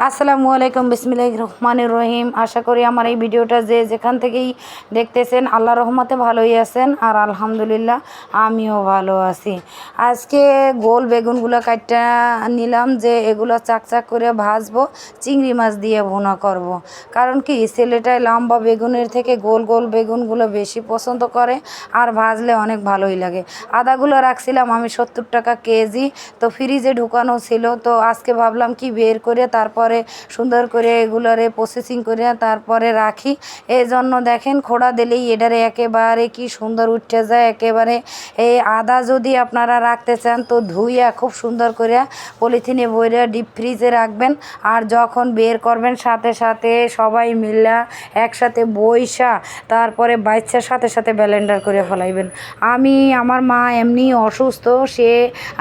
আসসালামু আলাইকুম বিসমিল্লাহ রহমানুর রহিম। আশা করি আমার এই ভিডিওটা যে যেখান থেকেই দেখতেছেন আল্লাহ রহমতে ভালোই আছেন আর আলহামদুলিল্লাহ আমিও ভালো আছি। আজকে গোল বেগুনগুলো কাটটা নিলাম যে এগুলো চাকচাক করে ভাজবো, চিংড়ি মাছ দিয়ে ভুনা করব। কারণ কি ছেলেটায় লম্বা বেগুনের থেকে গোল গোল বেগুনগুলো বেশি পছন্দ করে আর ভাজলে অনেক ভালোই লাগে। আদাগুলো রাখছিলাম আমি সত্তর টাকা কেজি, তো ফ্রিজে ঢুকানো ছিল, তো আজকে ভাবলাম কি বের করে তারপরে সুন্দর করে এগুলোরে প্রসেসিং করে তারপরে রাখি। এই জন্য দেখেন খোড়া দিলেই এটারে একেবারে কি সুন্দর উঠে যায়। একেবারে এই আদা যদি আপনারা রাখতে চান তো ধুইয়া খুব সুন্দর করে পলিথিনে বইরে ডিপ ফ্রিজে রাখবেন। আর যখন বের করবেন সাথে সাথে সবাই মিল্লা একসাথে বইসা তারপরে বাচ্চার সাথে সাথে ব্যালেন্ডার করে ফেলাইবেন। আমি, আমার মা এমনি অসুস্থ, সে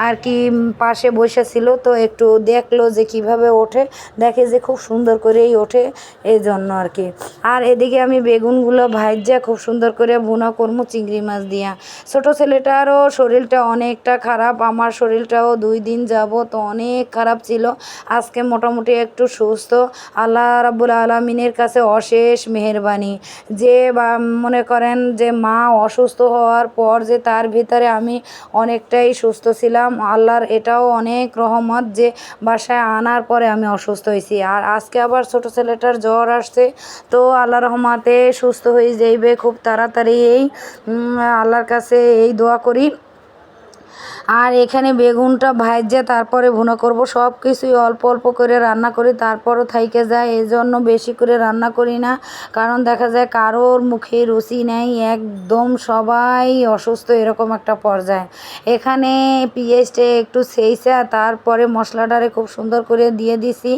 আর কি পাশে বসেছিল তো একটু দেখল যে কীভাবে ওঠে। দেখে যে খুব সুন্দর করেই ওঠে এই জন্য আর কি। আর এদিকে আমি বেগুনগুলো ভাজা, খুব সুন্দর করে ভুনা করব চিংড়ি মাছ দিয়া। ছোটো ছেলেটারও শরীরটা অনেকটা খারাপ, আমার শরীরটাও দুই দিন যাব তো অনেক খারাপ ছিল। আজকে মোটামুটি একটু সুস্থ। আল্লাহ রাব্বুল আলমিনের কাছে অশেষ মেহরবানি। যে বা মনে করেন যে মা অসুস্থ হওয়ার পর যে তার ভিতরে আমি অনেকটাই সুস্থ ছিলাম। আল্লাহর এটাও অনেক রহমত যে বাসায় আনার পরে আমি অসুস্থ হয়েছি। আর আজকে আবার ছোট ছেলেটার জ্বর আসছে। তো আল্লাহ রহমাতে সুস্থ হয়ে যাইবে। খুব তাড়াতাড়ি এই আল্লাহর কাছে এই দোয়া করি। আর এখানে বেগুনটা ভাজে তারপরে ভুনা করব। সব কিছুই অল্প অল্প করে রান্না করি, তারপরও থাইকে যায়। এই জন্য বেশি করে রান্না করি না, কারণ দেখা যায় কারোর মুখে রুচি নেই, একদম সবাই অসুস্থ এরকম একটা পর্যায়ে। এখানে পেঁয়াজটা একটু সেইসা তারপরে মশলাটারে খুব সুন্দর করে দিয়ে দিছি।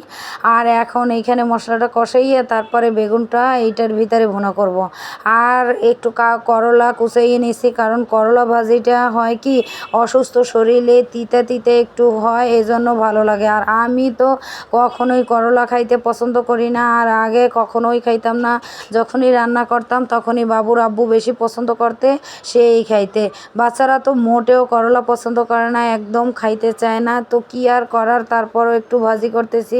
আর এখন এইখানে মশলাটা কষাইয়ে তারপরে বেগুনটা এইটার ভিতরে ভুনা করব। আর একটু করলা কুচাইয়ে নিছি, কারণ করলা ভাজিটা হয় কি অসুস্থ শরীরে তিতা তিতে একটু হয়, এজন্য ভালো লাগে। আর আমি তো কখনোই করলা খাইতে পছন্দ করি না, আর আগে কখনোই খাইতাম না। যখনই রান্না করতাম, তখনই বাবুর আব্বু বেশি পছন্দ করতে, সেই খাইতে। বাচ্চারা তো মোটেও করলা পছন্দ করে না, একদম খাইতে চায় না। তো কি আর করার? তারপরও একটু ভাজি করতেছি।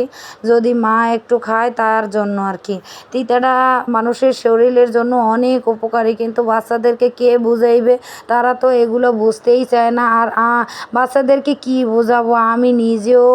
যদি মা একটু খায়, তার জন্য আর কি। তিতাটা মানুষের শরীরের জন্য অনেক উপকারী, কিন্তু বাচ্চাদেরকে কে বুঝাইবে? তারা তো এগুলো বুঝতেই চায় না। আর বাচ্চাদেরকে কি বোঝাবো? আমি নিজেও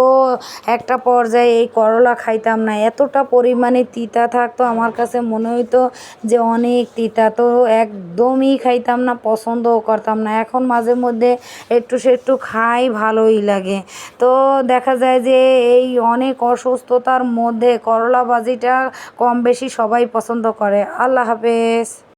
একটা পর্যায়ে এই করলা খাইতাম না। এতটা পরিমাণে তিতা থাকতো আমার কাছে, মনে হইতো যে অনেক তিতা। তো একদমই খাইতাম না, পছন্দও করতাম না। এখন মাঝে মধ্যে একটু সে একটু খাই, ভালোই লাগে। তো দেখা যায় যে এই অনেক অসুস্থতার মধ্যে করলা ভাজিটা কম বেশি সবাই পছন্দ করে। আল্লাহ হাফেজ।